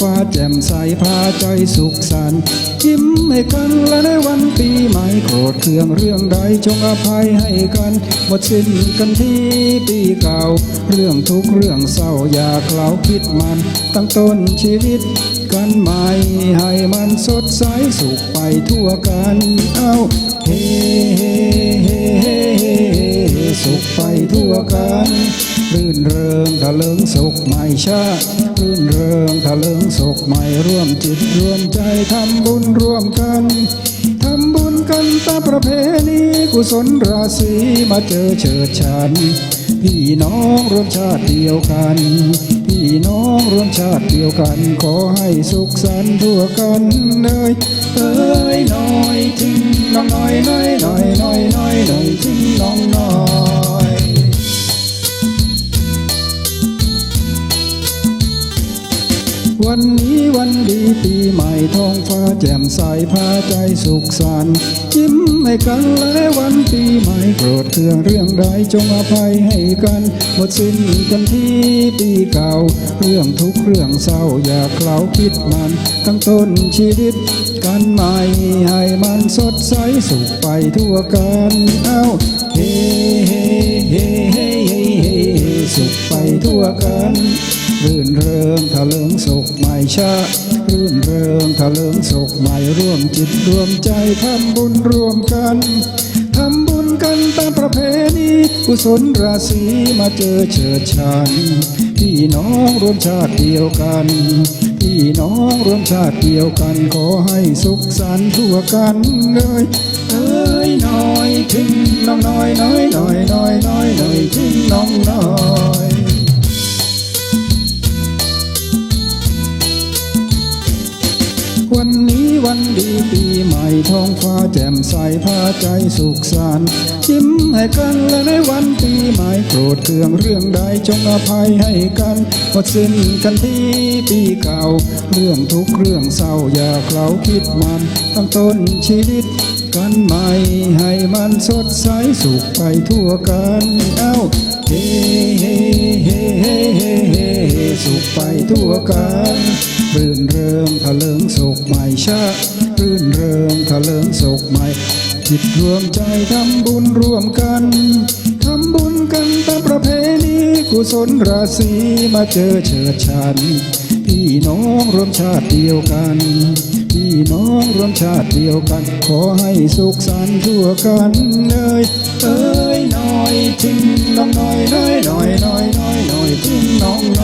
ฟ้าแจ่มใสพาใจสุขสันต์ยิ้มให้กันและในวันปีใหม่โกรธเคืองเรื่องใดจงอภัยให้กัน หมดสิ้นกันที่ปีเก่า เรื่องทุกเรื่องเศร้าอย่าเคล้าคิดมัน ตั้งต้นชีวิตกันใหม่ให้มันสดใสสุขไปทั่วกันเอาเฮ้เฮ้เฮ้เฮ้เฮ้สุขไปทั่วกัน รื่นเริงทะเลิงสุขใหม่ชาติรื่นเริงทะเลิงสุขใหม่ร่วมจิตร่วมใจทำบุญร่วมกันทำบุญกันตามประเพณีกุศลราศีมาเจอเฉิดฉัน พี่น้องร่วมชาติเดียวกัน พี่น้องร่วมชาติเดียวกัน ขอให้สุขสันต์ทั่วกันเลยเอ้ยน้อยทิ้งน้องน้อยน้อยน้อย วันนี้วันดีปีใหม่ท้องฟ้าแจ่มใสพาใจสุขสันต์ยิ้มให้กันและวันปีใหม่โกรธเคืองเรื่องใดจงอภัยให้กัน หมดสิ้นกันที่ปีเก่า เรื่องทุกเรื่องเศร้าอย่าเคล้าคิดมัน ตั้งต้นชีวิตกันใหม่ให้มันสดใสสุขไปทั่วกัน เอ้า รื่นเริงทะเลิงสุขใหม่ชารื่นเริงทะเลิงสุขใหม่ร่วมจิตร่วมใจทำบุญร่วมกันทำบุญกันตามประเพณีกุศลราศีมาเจอเฉิดฉันพี่น้องร่วมชาติเดียวกัน พี่น้องร่วมชาติเดียวกัน ขอให้สุขสันต์ทั่วกันเลยเอ้ยน้อยทิ้งน้องน้อยน้อยน้อยน้อยน้อยน้อย วันนี้วันดีปีใหม่ท้องฟ้าแจ่มใสพาใจสุขสันต์ยิ้มให้กันและในวันปีใหม่โกรธเคืองเรื่องใดจงอภัยให้กันหมดสิ้นกันที่ปีเก่า เรื่องทุกเรื่องเศร้าอย่าเคล้าคิดมันตั้งต้นชีวิตกันใหม่ให้มันสดใสสุขไปทั่วกันเอ้าเฮ้เฮ้เฮ้เฮ้เฮ้เฮ้สุขไปทั่วกันรื่นเริงทะเลิงสุข ใหม่ชาติรื่นเริงทะเลิงสุขใหม่จิตรวมใจทำบุญร่วมกันทำบุญกันตามประเพณีกุศลราศีมาเจอเชิดฉัน พี่น้องรวมชาติเดียวกัน พี่น้องรวมชาติเดียวกัน ขอให้สุขสันต์ทั่วกันเลยเอ้ยน้อยทิ้งน้องน้อยน้อยน้อยน้อยน้อยน้อยทิ้งน้องน้อย